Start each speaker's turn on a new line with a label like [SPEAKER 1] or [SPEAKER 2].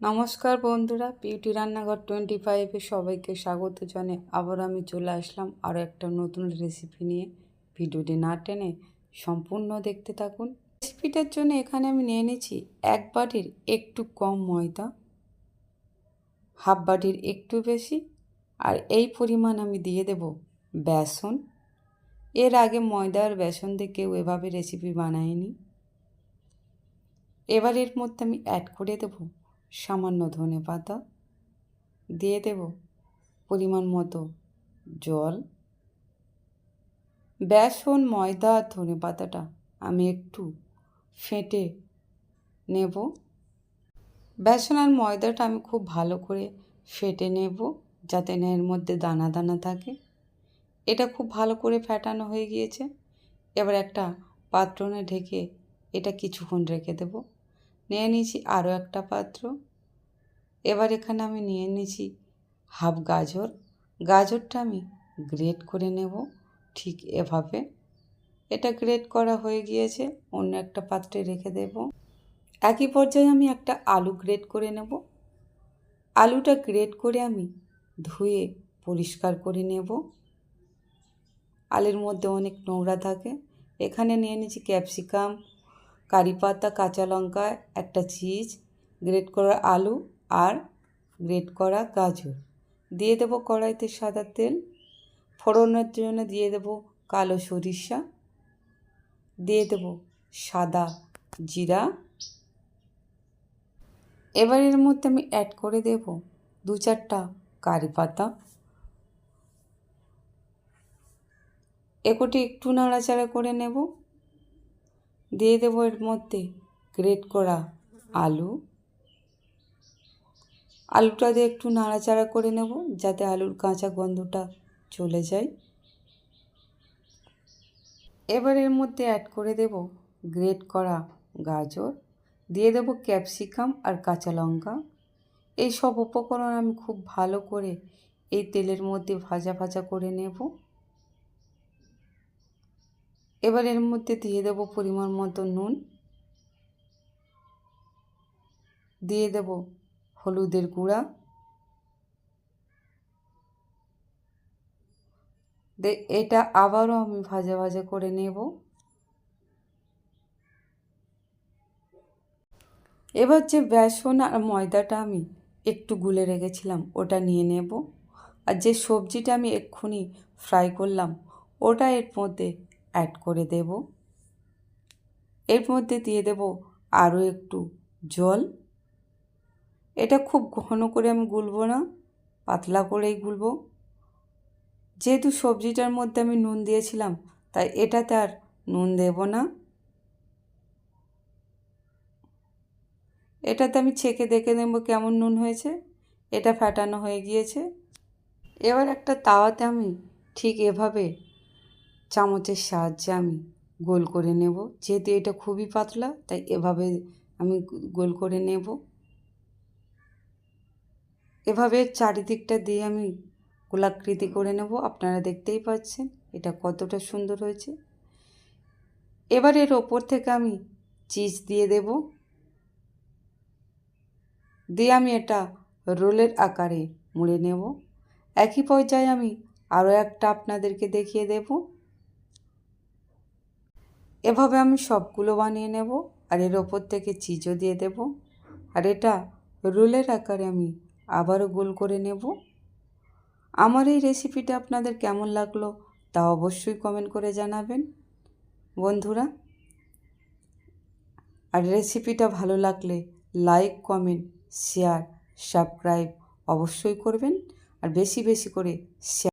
[SPEAKER 1] নমস্কার বন্ধুরা বিউটি রান্নাঘর টোয়েন্টি ফাইভে সবাইকে স্বাগত জানাই আবার আমি চলে আসলাম আরও একটা নতুন রেসিপি নিয়ে। ভিডিওটি না টেনে সম্পূর্ণ দেখতে থাকুন। রেসিপিটার জন্য এখানে আমি নিয়ে নিয়েছি এক বাটির একটু কম ময়দা, হাফ বাটির একটু বেশি, আর এই পরিমাণ আমি দিয়ে দেব বেসন। এর আগে ময়দা আর বেসন দিয়ে কেউ এভাবে রেসিপি বানায়নি। এবার এর মধ্যে আমি অ্যাড করে দেবো সামান্য ধনে পাতা দিয়ে দেব পরিমাণ মতো জল। বেসন, ময়দা আর ধনে পাতাটা আমি একটু ফেটে নেব। বেসন আর ময়দাটা আমি খুব ভালো করে ফেটে নেব যাতে না এর মধ্যে দানা দানা থাকে। এটা খুব ভালো করে ফেটানো হয়ে গিয়েছে। এবার একটা পাত্রনে ঢেকে এটা কিছুক্ষণ রেখে দেব। নিয়ে নিয়েছি আরও একটা পাত্র। এবার এখানে আমি নিয়ে নিয়েছি হাফ গাজর। গাজরটা আমি গ্রেট করে নেব ঠিক এভাবে। এটা গ্রেট করা হয়ে গিয়েছে, অন্য একটা পাত্রে রেখে দেব। একই পর্যায়ে আমি একটা আলু গ্রেট করে নেব। আলুটা গ্রেট করে আমি ধুয়ে পরিষ্কার করে নেব। আলুর মধ্যে অনেক নোংরা থাকে। এখানে নিয়ে নিয়েছি ক্যাপসিকাম কারি পাতা, কাঁচা লঙ্কা, একটা চিজ, গ্রেট করা আলু আর গ্রেট করা গাজর। দিয়ে দেব কড়াইতে সাদা তেল। ফোড়নের জন্য দিয়ে দেব কালো সরিষা। দিয়ে দেব সাদা জিরা। এবার এর মধ্যে আমি অ্যাড করে দেব দু চারটা কারি পাতা। একটি একটু নাড়াচাড়া করে নেব। দিয়ে দেবো এর মধ্যে গ্রেট করা আলু। আলুটা দিয়ে একটু নাড়াচাড়া করে নেব যাতে আলুর কাঁচা গন্ধটা চলে যায়। এবার এর মধ্যে অ্যাড করে দেব গ্রেট করা গাজর। দিয়ে দেব ক্যাপসিকাম আর কাঁচা লঙ্কা। এই সব উপকরণ আমি খুব ভালো করে এই তেলের মধ্যে ভাজা ভাজা করে নেব। এবার এর মধ্যে দিয়ে দেব পরিমাণ মতো নুন। দিয়ে দেব হলুদের গুঁড়া। এটা আবারও আমি ভাজা ভাজা করে নেব। এবার যে বেসন আর ময়দাটা আমি একটু গুলে রেখেছিলাম, ওটা নিয়ে নেব। আর যে সবজিটা আমি এক্ষুনি ফ্রাই করলাম, ওটা এর মধ্যে অ্যাড করে দেব। এর মধ্যে দিয়ে দেব আরও একটু জল। এটা খুব ঘন করে আমি গুলবো না, পাতলা করেই গুলবো। যেহেতু সবজিটার মধ্যে আমি নুন দিয়েছিলাম, তাই এটাতে আর নুন দেব না। এটাতে আমি ছেঁকে দেখে নেব কেমন নুন হয়েছে। এটা ফ্যাটানো হয়ে গিয়েছে। এবার একটা তাওয়াতে আমি ঠিক এভাবে চামচের সাহায্যে আমি গোল করে নেব। যেহেতু এটা খুবই পাতলা, তাই এভাবে আমি গোল করে নেব। এভাবে চারিদিকটা দিয়ে আমি গোলাকৃতি করে নেব। আপনারা দেখতেই পাচ্ছেন এটা কতটা সুন্দর হয়েছে। এবার এর ওপর থেকে আমি চিজ দিয়ে দেব। দিয়ে আমি এটা রোলের আকারে মুড়ে নেব। একই পর্যায়ে আমি আরও একটা আপনাদেরকে দেখিয়ে দেব। এভাবে আমি সবগুলো বানিয়ে নেব আর এর ওপর থেকে চিজও দিয়ে দেব। আর এটা রোলের আকারে আমি আবারও গোল করে নেব। আমার এই রেসিপিটা আপনাদের কেমন লাগল তা অবশ্যই কমেন্ট করে জানাবেন। বন্ধুরা, আর রেসিপিটা ভালো লাগলে লাইক, কমেন্ট, শেয়ার, সাবস্ক্রাইব অবশ্যই করবেন। আর বেশি বেশি করে শেয়ার